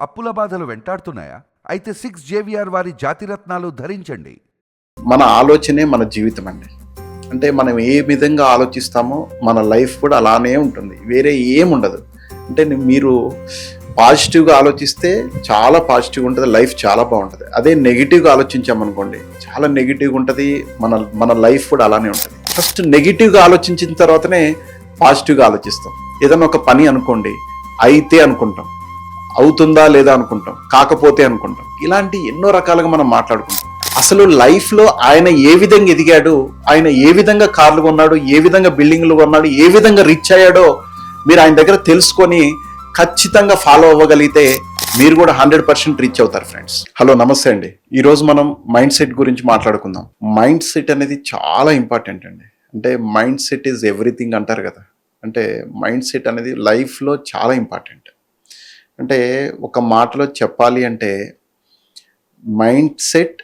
అప్పుల బాధలు వెంటాడుతున్నాయా? అయితే సిక్స్ జేవిఆర్ వారి జాతిరత్నాలు ధరించండి. మన ఆలోచనే మన జీవితం అండి. అంటే మనం ఏ విధంగా ఆలోచిస్తామో మన లైఫ్ కూడా అలానే ఉంటుంది. వేరే ఏం ఉండదు. అంటే మీరు పాజిటివ్గా ఆలోచిస్తే చాలా పాజిటివ్గా ఉంటుంది లైఫ్ చాలా బాగుంటుంది. అదే నెగిటివ్గా ఆలోచించామనుకోండి చాలా నెగిటివ్గా ఉంటుంది మన మన లైఫ్ కూడా అలానే ఉంటుంది. ఫస్ట్ నెగిటివ్గా ఆలోచించిన తర్వాతనే పాజిటివ్గా ఆలోచిస్తాం. ఏదైనా ఒక పని అనుకోండి అయితే అనుకుంటాం. అవుతుందా లేదా అనుకుంటాం. కాకపోతే అనుకుంటాం. ఇలాంటి ఎన్నో రకాలుగా మనం మాట్లాడుకుంటాం. అసలు లైఫ్లో ఆయన ఏ విధంగా ఎదిగాడు ఆయన ఏ విధంగా కార్లు కొన్నాడు ఏ విధంగా బిల్డింగ్లు కొన్నాడు ఏ విధంగా రిచ్ అయ్యాడో మీరు ఆయన దగ్గర తెలుసుకొని ఖచ్చితంగా ఫాలో అవ్వగలిగితే మీరు కూడా హండ్రెడ్ పర్సెంట్ రీచ్ అవుతారు ఫ్రెండ్స్. హలో నమస్తే అండి. ఈరోజు మనం మైండ్ సెట్ గురించి మాట్లాడుకుందాం. మైండ్ సెట్ అనేది చాలా ఇంపార్టెంట్ అండి. అంటే మైండ్ సెట్ ఈజ్ ఎవ్రీథింగ్ అంటారు కదా. అంటే మైండ్ సెట్ అనేది లైఫ్లో చాలా ఇంపార్టెంట్. అంటే ఒక మాటలో చెప్పాలి అంటే మైండ్ సెట్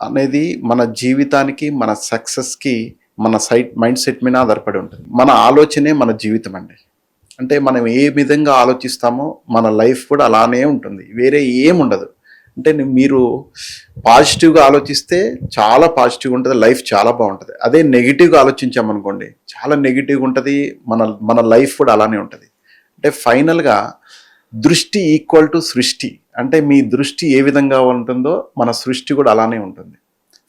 అనేది మన జీవితానికి మన సక్సెస్కి మన సైట్ మైండ్ సెట్ మీద ఆధారపడి ఉంటుంది. మన ఆలోచనే మన జీవితం అండి. అంటే మనం ఏ విధంగా ఆలోచిస్తామో మన లైఫ్ కూడా అలానే ఉంటుంది. వేరే ఏముండదు అంటే మీరు పాజిటివ్గా ఆలోచిస్తే చాలా పాజిటివ్గా ఉంటుంది లైఫ్ చాలా బాగుంటుంది. అదే నెగిటివ్గా ఆలోచించామనుకోండి చాలా నెగిటివ్గా ఉంటుంది మన మన లైఫ్ కూడా అలానే ఉంటుంది. అంటే ఫైనల్గా దృష్టి ఈక్వల్ టు సృష్టి. అంటే మీ దృష్టి ఏ విధంగా ఉంటుందో మన సృష్టి కూడా అలానే ఉంటుంది.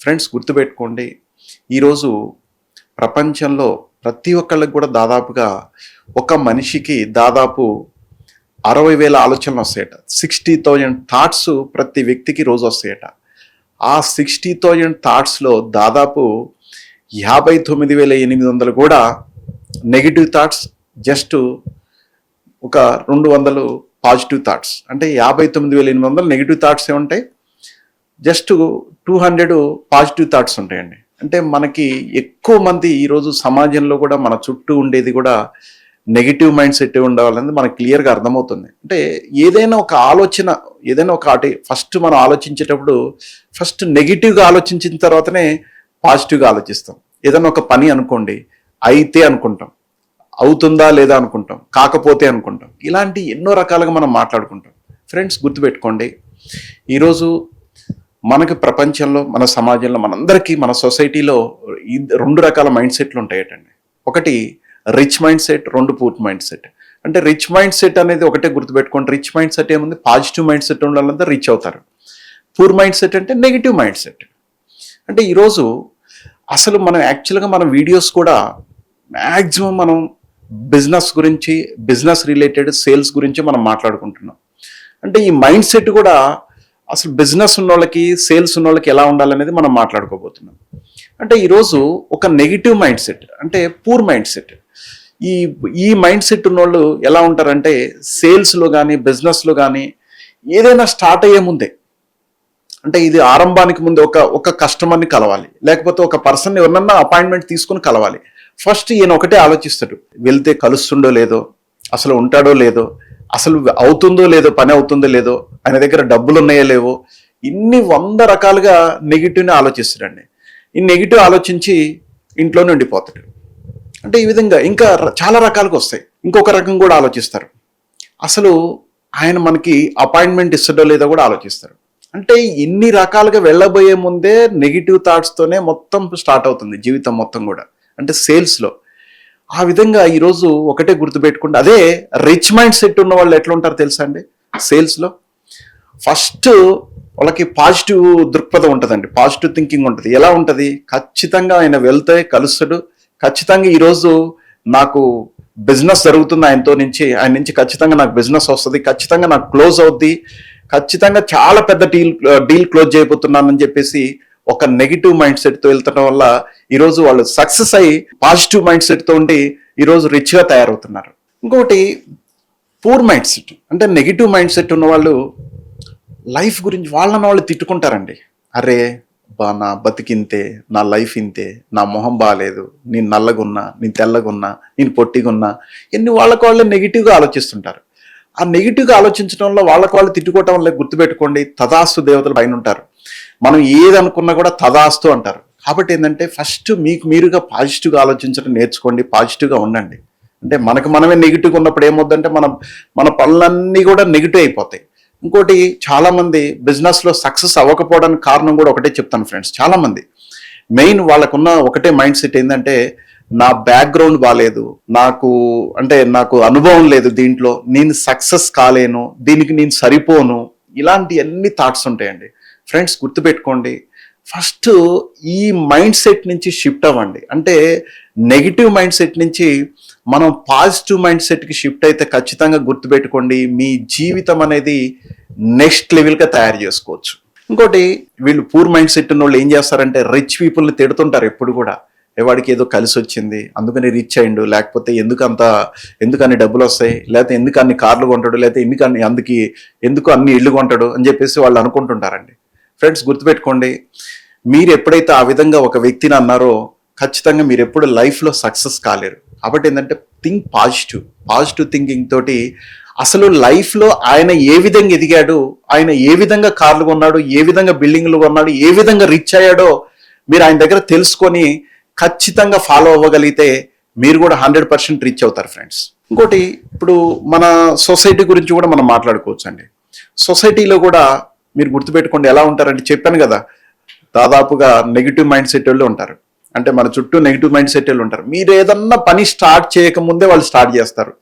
ఫ్రెండ్స్ గుర్తుపెట్టుకోండి ఈరోజు ప్రపంచంలో ప్రతి ఒక్కళ్ళకి కూడా దాదాపుగా ఒక మనిషికి దాదాపు అరవై వేల ఆలోచనలు వస్తాయట. సిక్స్టీ థౌజండ్ థాట్స్ ప్రతి వ్యక్తికి రోజు వస్తాయట. ఆ సిక్స్టీ థౌజండ్ థాట్స్లో దాదాపు యాభై తొమ్మిది వేల ఎనిమిది వందలు కూడా నెగిటివ్ థాట్స్ జస్ట్ ఒక రెండు వందలు పాజిటివ్ థాట్స్ అంటే యాభై తొమ్మిది వేల ఎనిమిది వందలు నెగిటివ్ థాట్స్ ఏముంటాయి just two hundred positive thoughts ఉంటాయండి. అంటే మనకి ఎక్కువ మంది ఈరోజు సమాజంలో కూడా మన చుట్టూ ఉండేది కూడా నెగిటివ్ మైండ్ సెట్ ఉండాలనేది మనకు క్లియర్గా అర్థమవుతుంది. అంటే ఏదైనా ఒక ఆలోచన ఏదైనా ఒక ఫస్ట్ మనం ఆలోచించేటప్పుడు ఫస్ట్ నెగిటివ్గా ఆలోచించిన తర్వాతనే పాజిటివ్గా ఆలోచిస్తాం. ఏదైనా ఒక పని అనుకోండి అయితే అనుకుంటాం. అవుతుందా లేదా అనుకుంటాం కాకపోతే అనుకుంటాం. ఇలాంటి ఎన్నో రకాలుగా మనం మాట్లాడుకుంటాం. ఫ్రెండ్స్ గుర్తుపెట్టుకోండి. ఈరోజు మనకి ప్రపంచంలో మన సమాజంలో మనందరికీ మన సొసైటీలో రెండు రకాల మైండ్ సెట్లు ఉంటాయటండి. ఒకటి రిచ్ మైండ్ సెట్ రెండు పూర్తి మైండ్ సెట్. అంటే రిచ్ మైండ్ సెట్ అనేది ఒకటే గుర్తుపెట్టుకోండి. రిచ్ మైండ్ సెట్ ఏముంది? పాజిటివ్ మైండ్ సెట్ ఉండాలంతా రిచ్ అవుతారు. పూర్ మైండ్ సెట్ అంటే నెగిటివ్ మైండ్ సెట్. అంటే ఈరోజు అసలు మనం యాక్చువల్గా మన వీడియోస్ కూడా మ్యాక్సిమం మనం బిజినెస్ గురించి బిజినెస్ రిలేటెడ్ సేల్స్ గురించి మనం మాట్లాడుకుంటున్నాం. అంటే ఈ మైండ్ సెట్ కూడా అసలు బిజినెస్ ఉన్న వాళ్ళకి సేల్స్ ఉన్న వాళ్ళకి ఎలా ఉండాలనేది మనం మాట్లాడుకోబోతున్నాం. అంటే ఈరోజు ఒక నెగిటివ్ మైండ్ సెట్ అంటే పూర్ మైండ్ సెట్. ఈ ఈ మైండ్ సెట్ ఉన్న వాళ్ళు ఎలా ఉంటారంటే సేల్స్లో కానీ బిజినెస్లో కానీ ఏదైనా స్టార్ట్ అయ్యే ముందే అంటే ఇది ఆరంభానికి ముందు ఒక ఒక కస్టమర్ని కలవాలి. లేకపోతే ఒక పర్సన్ ఎవరన్నా అపాయింట్మెంట్ తీసుకుని కలవాలి. ఫస్ట్ ఈయన ఒకటే ఆలోచిస్తాడు. వెళ్తే కలుస్తుండో లేదో అసలు ఉంటాడో లేదో అసలు అవుతుందో లేదో పని అవుతుందో లేదో ఆయన దగ్గర డబ్బులు ఉన్నాయో లేవో ఇన్ని వంద రకాలుగా నెగిటివ్ని ఆలోచిస్తాడండి. ఈ నెగిటివ్ ఆలోచించి ఇంట్లోనే ఉండిపోతాడు. అంటే ఈ విధంగా ఇంకా చాలా రకాలుగా వస్తాయి. ఇంకొక రకం కూడా ఆలోచిస్తారు. అసలు ఆయన మనకి అపాయింట్మెంట్ ఇస్తాడో లేదో కూడా ఆలోచిస్తారు. అంటే ఇన్ని రకాలుగా వెళ్ళబోయే ముందే నెగిటివ్ థాట్స్తోనే మొత్తం స్టార్ట్ అవుతుంది జీవితం మొత్తం కూడా. అంటే సేల్స్లో ఆ విధంగా ఈరోజు ఒకటే గుర్తుపెట్టుకుంటే అదే రిచ్ మైండ్ సెట్ ఉన్న వాళ్ళు ఎట్లా ఉంటారు తెలుసా అండి? సేల్స్లో ఫస్ట్ వాళ్ళకి పాజిటివ్ దృక్పథం ఉంటుందండి. పాజిటివ్ థింకింగ్ ఉంటుంది. ఎలా ఉంటుంది? ఖచ్చితంగా ఆయన వెళ్తే కలుస్తాడు. ఖచ్చితంగా ఈరోజు నాకు బిజినెస్ జరుగుతుంది ఆయనతో నుంచి. ఆయన నుంచి ఖచ్చితంగా నాకు బిజినెస్ వస్తుంది. ఖచ్చితంగా నాకు క్లోజ్ అవుద్ది. ఖచ్చితంగా చాలా పెద్ద డీల్ డీల్ క్లోజ్ చేయబోతున్నానని చెప్పేసి ఒక నెగిటివ్ మైండ్ సెట్తో వెళ్తడం వల్ల ఈరోజు వాళ్ళు సక్సెస్ అయ్యి పాజిటివ్ మైండ్ సెట్తో ఉండి ఈరోజు రిచ్గా తయారవుతున్నారు. ఇంకొకటి పూర్ మైండ్ సెట్. అంటే నెగిటివ్ మైండ్ సెట్ ఉన్న వాళ్ళు లైఫ్ గురించి వాళ్ళని వాళ్ళు తిట్టుకుంటారండి. అరే బా నా బతికింతే నా లైఫ్ ఇంతే నా మొహం బాగాలేదు నేను నల్లగున్నా నేను తెల్లగున్నా నేను పొట్టిగున్నా ఎన్ని వాళ్ళకు వాళ్ళే నెగిటివ్గా ఆలోచిస్తుంటారు. ఆ నెగిటివ్గా ఆలోచించడంలో వాళ్ళకు వాళ్ళు తిట్టుకోవటం వల్ల గుర్తుపెట్టుకోండి తదాస్తు దేవతలు పైన ఉంటారు. మనం ఏది అనుకున్నా కూడా తదాస్తు అంటారు. కాబట్టి ఏంటంటే ఫస్ట్ మీకు మీరుగా పాజిటివ్గా ఆలోచించడం నేర్చుకోండి పాజిటివ్గా ఉండండి. అంటే మనకు మనమే నెగిటివ్గా ఉన్నప్పుడు ఏమవుద్దంటే మన మన పనులన్నీ కూడా నెగిటివ్ అయిపోతాయి. ఇంకోటి చాలామంది బిజినెస్లో సక్సెస్ అవ్వకపోవడానికి కారణం కూడా ఒకటే చెప్తాను ఫ్రెండ్స్. చాలామంది మెయిన్ వాళ్ళకున్న ఒకటే మైండ్ సెట్ ఏంటంటే నా బ్యాక్గ్రౌండ్ బాగాలేదు నాకు అంటే నాకు అనుభవం లేదు దీంట్లో నేను సక్సెస్ కాలేను దీనికి నేను సరిపోను ఇలాంటి అన్ని థాట్స్ ఉంటాయండి. ఫ్రెండ్స్ గుర్తుపెట్టుకోండి ఫస్ట్ ఈ మైండ్ సెట్ నుంచి షిఫ్ట్ అవ్వండి. అంటే నెగిటివ్ మైండ్ సెట్ నుంచి మనం పాజిటివ్ మైండ్ సెట్కి షిఫ్ట్ అయితే ఖచ్చితంగా గుర్తుపెట్టుకోండి. మీ జీవితం అనేది నెక్స్ట్ లెవెల్గా తయారు చేసుకోవచ్చు. ఇంకోటి వీళ్ళు పూర్ మైండ్ సెట్ ఉన్న వాళ్ళు ఏం చేస్తారంటే రిచ్ పీపుల్ని తిడుతుంటారు ఎప్పుడు కూడా. ఎవాడికి వాడికి ఏదో కలిసి వచ్చింది అందుకని రిచ్ అయ్యిండు లేకపోతే ఎందుకు అంత ఎందుకు అన్ని డబ్బులు వస్తాయి లేకపోతే ఎందుకు అన్ని కార్లు కొంటాడు లేకపోతే ఎందుకు అన్ని అందుకి ఎందుకు అన్ని ఇల్లు కొంటాడు అని చెప్పేసి వాళ్ళు అనుకుంటుంటారండి. ఫ్రెండ్స్ గుర్తుపెట్టుకోండి మీరు ఎప్పుడైతే ఆ విధంగా ఒక వ్యక్తిని అన్నారో ఖచ్చితంగా మీరు ఎప్పుడు లైఫ్లో సక్సెస్ కాలేరు. కాబట్టి ఏంటంటే థింక్ పాజిటివ్ పాజిటివ్ థింకింగ్ తోటి అసలు లైఫ్లో ఆయన ఏ విధంగా ఎదిగాడు ఆయన ఏ విధంగా కార్లు కొన్నాడు ఏ విధంగా బిల్డింగ్లు కొన్నాడు ఏ విధంగా రిచ్ అయ్యాడో మీరు ఆయన దగ్గర తెలుసుకొని ఖచ్చితంగా ఫాలో అవ్వగలిగితే మీరు కూడా హండ్రెడ్ పర్సెంట్ రీచ్ అవుతారు ఫ్రెండ్స్ ఇంకోటి ఇప్పుడు మన సొసైటీ గురించి కూడా మనం మాట్లాడుకోవచ్చు అండి సొసైటీలో కూడా మీరు గుర్తుపెట్టుకోండి ఎలా ఉంటారంటే చెప్పాను కదా దాదాపుగా నెగిటివ్ మైండ్ సెట్ వాళ్ళు ఉంటారు. అంటే మన చుట్టూ నెగిటివ్ మైండ్ సెట్ వాళ్ళు ఉంటారు. మీరు ఏదన్నా పని స్టార్ట్ చేయకముందే వాళ్ళు స్టార్ట్ చేస్తారు.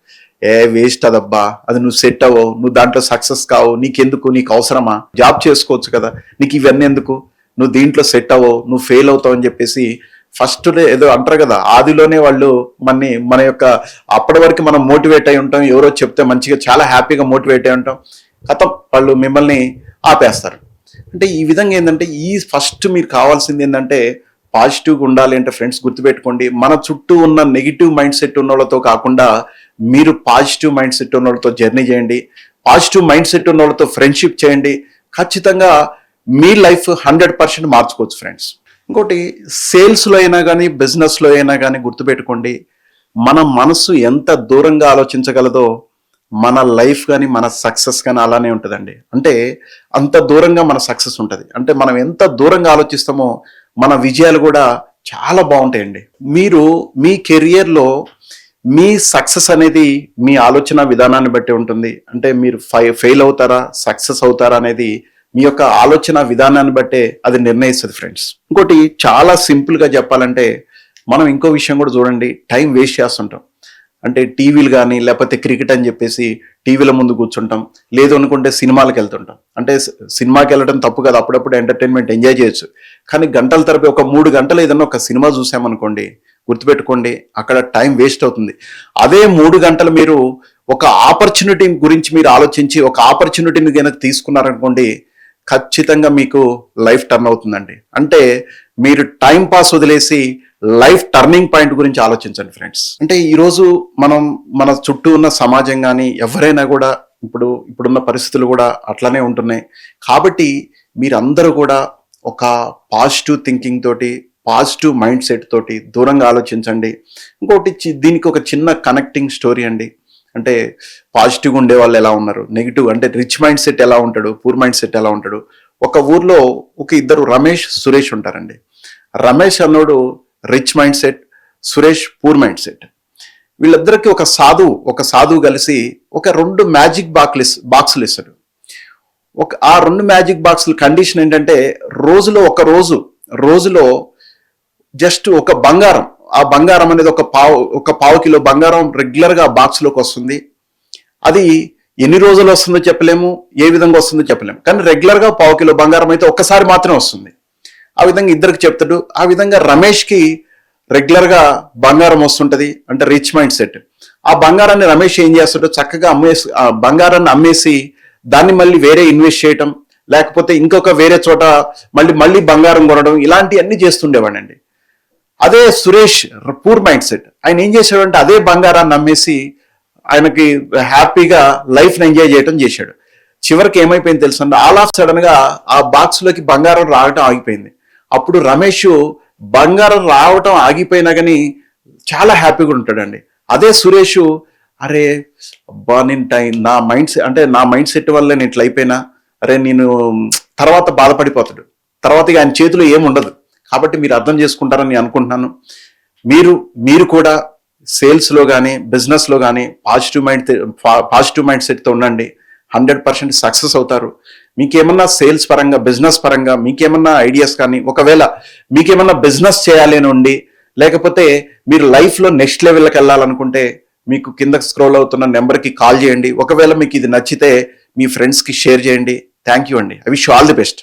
ఏ వేస్ట్ అదబ్బా అది నువ్వు సెట్ అవ్వవు నువ్వు దాంట్లో సక్సెస్ కావు నీకెందుకు నీకు అవసరమా? జాబ్ చేసుకోవచ్చు కదా నీకు ఇవన్నీ ఎందుకు? నువ్వు దీంట్లో సెట్ అవ్వవు నువ్వు ఫెయిల్ అవుతావు అని చెప్పేసి ఫస్ట్ ఏదో అంటారు కదా ఆదిలోనే వాళ్ళు మన మన యొక్క అప్పటి వరకు మనం మోటివేట్ అయి ఉంటాం ఎవరో చెప్తే మంచిగా చాలా హ్యాపీగా మోటివేట్ అయి ఉంటాం. కథం వాళ్ళు మిమ్మల్ని ఆపేస్తారు. అంటే ఈ విధంగా ఏంటంటే ఈ ఫస్ట్ మీరు కావాల్సింది ఏంటంటే పాజిటివ్గా ఉండాలి అంటే ఫ్రెండ్స్ గుర్తుపెట్టుకోండి. మన చుట్టూ ఉన్న నెగిటివ్ మైండ్ సెట్ ఉన్న వాళ్ళతో కాకుండా మీరు పాజిటివ్ మైండ్ సెట్ ఉన్న వాళ్ళతో జర్నీ చేయండి. పాజిటివ్ మైండ్ సెట్ ఉన్న వాళ్ళతో ఫ్రెండ్షిప్ చేయండి. ఖచ్చితంగా మీ లైఫ్ హండ్రెడ్ పర్సెంట్ మార్చుకోవచ్చు ఫ్రెండ్స్ ఇంకోటి సేల్స్లో అయినా కానీ బిజినెస్లో అయినా కానీ గుర్తుపెట్టుకోండి. మన మనసు ఎంత దూరంగా ఆలోచించగలదో మన లైఫ్ కానీ మన సక్సెస్ కానీ అలానే ఉంటుందండి. అంటే అంత దూరంగా మన సక్సెస్ ఉంటుంది. అంటే మనం ఎంత దూరంగా ఆలోచిస్తామో మన విజయాలు కూడా చాలా బాగుంటాయండి. మీరు మీ కెరియర్లో మీ సక్సెస్ అనేది మీ ఆలోచన విధానాన్ని బట్టి ఉంటుంది. అంటే మీరు ఫై ఫెయిల్ అవుతారా సక్సెస్ అవుతారా అనేది మీ యొక్క ఆలోచన విధానాన్ని బట్టే అది నిర్ణయిస్తుంది ఫ్రెండ్స్. ఇంకోటి చాలా సింపుల్గా చెప్పాలంటే మనం ఇంకో విషయం కూడా చూడండి. టైం వేస్ట్ చేస్తుంటాం. అంటే టీవీలు కానీ లేకపోతే క్రికెట్ అని చెప్పేసి టీవీల ముందు కూర్చుంటాం. లేదు అనుకుంటే సినిమాలకు వెళ్తుంటాం. అంటే సినిమాకి వెళ్ళడం తప్పు కదా. అప్పుడప్పుడు ఎంటర్టైన్మెంట్ ఎంజాయ్ చేయొచ్చు. కానీ గంటల తరపు ఒక మూడు గంటలు ఏదన్నా ఒక సినిమా చూసామనుకోండి గుర్తుపెట్టుకోండి అక్కడ టైం వేస్ట్ అవుతుంది. అదే మూడు గంటలు మీరు ఒక ఆపర్చునిటీ గురించి మీరు ఆలోచించి ఒక ఆపర్చునిటీని కనుక తీసుకున్నారనుకోండి ఖచ్చితంగా మీకు లైఫ్ టర్న్ అవుతుందండి. అంటే మీరు టైం పాస్ వదిలేసి లైఫ్ టర్నింగ్ పాయింట్ గురించి ఆలోచించండి ఫ్రెండ్స్. అంటే ఈరోజు మనం మన చుట్టూ ఉన్న సమాజం కానీ ఎవరైనా కూడా ఇప్పుడు ఇప్పుడున్న పరిస్థితులు కూడా అట్లానే ఉంటున్నాయి. కాబట్టి మీరందరూ కూడా ఒక పాజిటివ్ థింకింగ్ తోటి పాజిటివ్ మైండ్ సెట్ తోటి దూరంగా ఆలోచించండి. ఇంకోటి దీనికి ఒక చిన్న కనెక్టింగ్ స్టోరీ అండి. అంటే పాజిటివ్గా ఉండే వాళ్ళు ఎలా ఉన్నారు? నెగిటివ్ అంటే రిచ్ మైండ్ సెట్ ఎలా ఉంటాడు? పూర్ మైండ్ సెట్ ఎలా ఉంటాడు? ఒక ఊర్లో ఒక ఇద్దరు రమేష్ సురేష్ ఉంటారండి. Ramesh అన్నోడు rich mindset Suresh poor mindset వీళ్ళిద్దరికీ ఒక సాధువు ఒక సాధువు కలిసి ఒక రెండు మ్యాజిక్ బాక్లిస్ బాక్సులు ఇస్తాడు. ఒక ఆ రెండు మ్యాజిక్ బాక్సుల కండిషన్ ఏంటంటే రోజులో ఒక రోజు రోజులో జస్ట్ ఒక బంగారం ఆ బంగారం అనేది ఒక పావు ఒక పావు కిలో బంగారం రెగ్యులర్గా బాక్స్లోకి వస్తుంది. అది ఎన్ని రోజులు వస్తుందో చెప్పలేము ఏ విధంగా వస్తుందో చెప్పలేము. కానీ రెగ్యులర్గా పావు కిలో బంగారం అయితే ఒక్కసారి మాత్రమే వస్తుంది. ఆ విధంగా ఇద్దరికి చెప్తాడు. ఆ విధంగా రమేష్కి రెగ్యులర్గా బంగారం వస్తుంటుంది. అంటే రిచ్ మైండ్ సెట్ ఆ బంగారాన్ని రమేష్ ఏం చేస్తాడో చక్కగా అమ్మేసి ఆ బంగారాన్ని అమ్మేసి దాన్ని మళ్ళీ వేరే ఇన్వెస్ట్ చేయటం లేకపోతే ఇంకొక వేరే చోట మళ్ళీ మళ్ళీ బంగారం కొనడం ఇలాంటివన్నీ చేస్తుండేవాడండి. అదే సురేష్ పూర్ మైండ్ సెట్ ఆయన ఏం చేశాడంటే అదే బంగారాన్ని అమ్మేసి ఆయనకి హ్యాపీగా లైఫ్ని ఎంజాయ్ చేయడం చేశాడు. చివరికి ఏమైపోయింది తెలుసండి ఆల్ ఆఫ్ సడన్గా ఆ బాక్స్లోకి బంగారం రావటం ఆగిపోయింది. అప్పుడు రమేష్ బంగారం రావటం ఆగిపోయినా కానీ చాలా హ్యాపీగా ఉంటాడండి. అదే సురేష్ అరే అబ్బా నేను టైం నా మైండ్ సెట్ అంటే నా మైండ్ సెట్ వల్ల నేను ఇట్లా అయిపోయినా. అరే నేను తర్వాత బాధపడిపోతాడు. తర్వాత ఇక ఆయన చేతిలో ఏముండదు కాబట్టి మీరు అర్థం చేసుకుంటారని నేను అనుకుంటున్నాను. మీరు మీరు కూడా సేల్స్లో కానీ బిజినెస్లో కానీ పాజిటివ్ మైండ్ పాజిటివ్ మైండ్ సెట్తో ఉండండి. హండ్రెడ్ పర్సెంట్ సక్సెస్ అవుతారు. మీకేమన్నా సేల్స్ పరంగా బిజినెస్ పరంగా మీకేమన్నా ఐడియాస్ కానీ ఒకవేళ మీకేమన్నా బిజినెస్ చేయాలి అని ఉండి లేకపోతే మీరు లైఫ్లో నెక్స్ట్ లెవెల్కి వెళ్ళాలనుకుంటే మీకు కింద స్క్రోల్ అవుతున్న నెంబర్కి కాల్ చేయండి. ఒకవేళ మీకు ఇది నచ్చితే మీ ఫ్రెండ్స్కి షేర్ చేయండి. థ్యాంక్ యూ అండి. I wish all the best.